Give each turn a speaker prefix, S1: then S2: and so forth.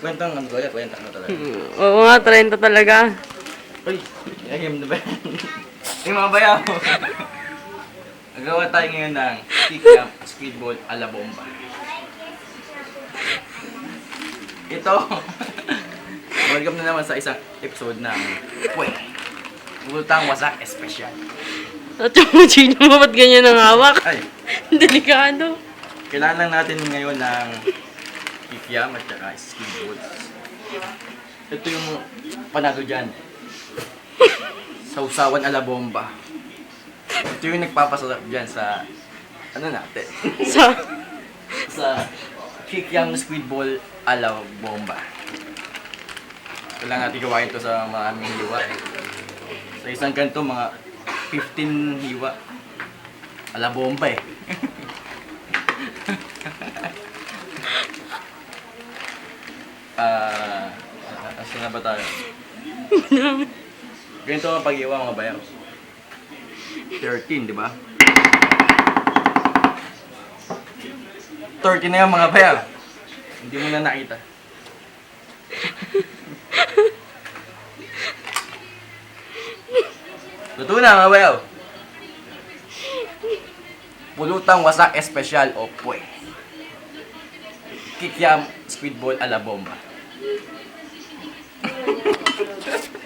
S1: Kwentang ano talaga, kwentang ano talaga.
S2: Oo nga, 30 talaga.
S1: Uy, nagagim na ba yan? Yung mga bayaw. Nagawa tayo ngayon ng kikiam speedball a la bomba. Ito, welcome na naman sa isang episode ng Pwede. Bultang Wasak Espesyal.
S2: At yung chino mo, ba't ganyan ang hawak?
S1: Ay,
S2: Delikado.
S1: kailangan lang natin ngayon ng kikiam at saka speedball. Ito yung panalo dyan. Sausawan a la bomba. Ito yung nagpapasarap dyan sa, ano natin,
S2: Sa...
S1: sa kikiam squid ball a la bomba. Kailangan natin gawain to sa maraming hiwa. Sa isang kanto, mga 15 hiwa. A la bomba eh. Asa na ba tayo? Ganito ang pag-iwa mga bayaw. 13, di ba? 30 na yan mga bayaw. Hindi mo na nakita. Luto na mga bayaw. Pulutang wasak espesyal o pwe. Kikiam speedball a la bomba. Thank you.